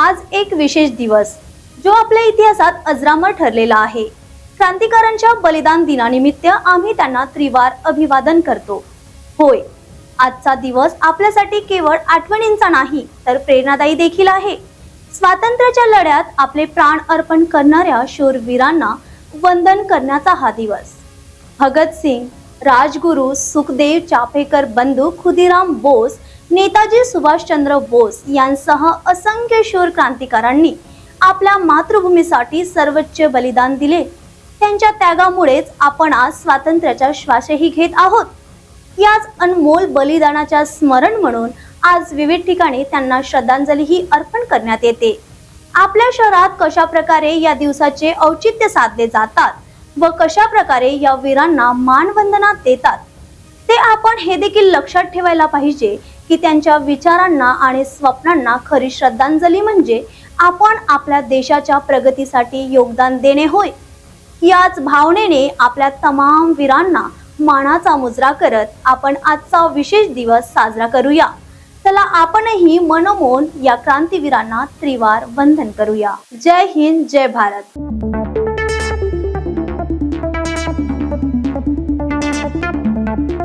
आज एक विशेष दिवस जो आपल्या इतिहासात अजरामर ठरलेला आहे. क्रांतिकारांच्या बलिदान दिनानिमित्त आम्ही त्यांना त्रिवार अभिवादन करतो. होय आजचा दिवस आपल्यासाठी केवळ आठवणींचा नाही तर प्रेरणादायी देखील आहे. स्वातंत्र्याच्या लढ्यात आपले प्राण अर्पण करणाऱ्या शूरवीरांना वंदन करण्याचा हा दिवस. भगतसिंग राजगुरू सुखदेव चाफेकर बंधू खुदिराम बोस नेताजी सुभाषचंद्र बोस यांसह असंख्य शूर क्रांतिकारांनी आपल्या मातृभूमीसाठी सर्वोच्च बलिदान दिले. त्यांच्या त्यागामुळेच आपण आज स्वातंत्र्याचा श्वासही घेत आहोत. याच अनमोल बलिदानाच्या स्मरण म्हणून आज विविध ठिकाणी त्यांना श्रद्धांजलीही अर्पण करण्यात येते. आपल्या शहरात कशा प्रकारे या दिवसाचे औचित्य साधले जातात व कशा प्रकारे या वीरांना मानवंदना देतात ते आपण हे देखील लक्षात ठेवायला पाहिजे की त्यांच्या विचारांना आणि स्वप्नांना खरी श्रद्धांजली म्हणजे आपण आपल्या देशाच्या प्रगतीसाठी योगदान देणे होय. याच भावनेने आपल्या तमाम वीरांना मानाचा मुजरा करत आपण आजचा विशेष दिवस साजरा करूया. चला आपणही मनमोन या क्रांतीवीरांना त्रिवार वंदन करूया. जय हिंद जय भारत.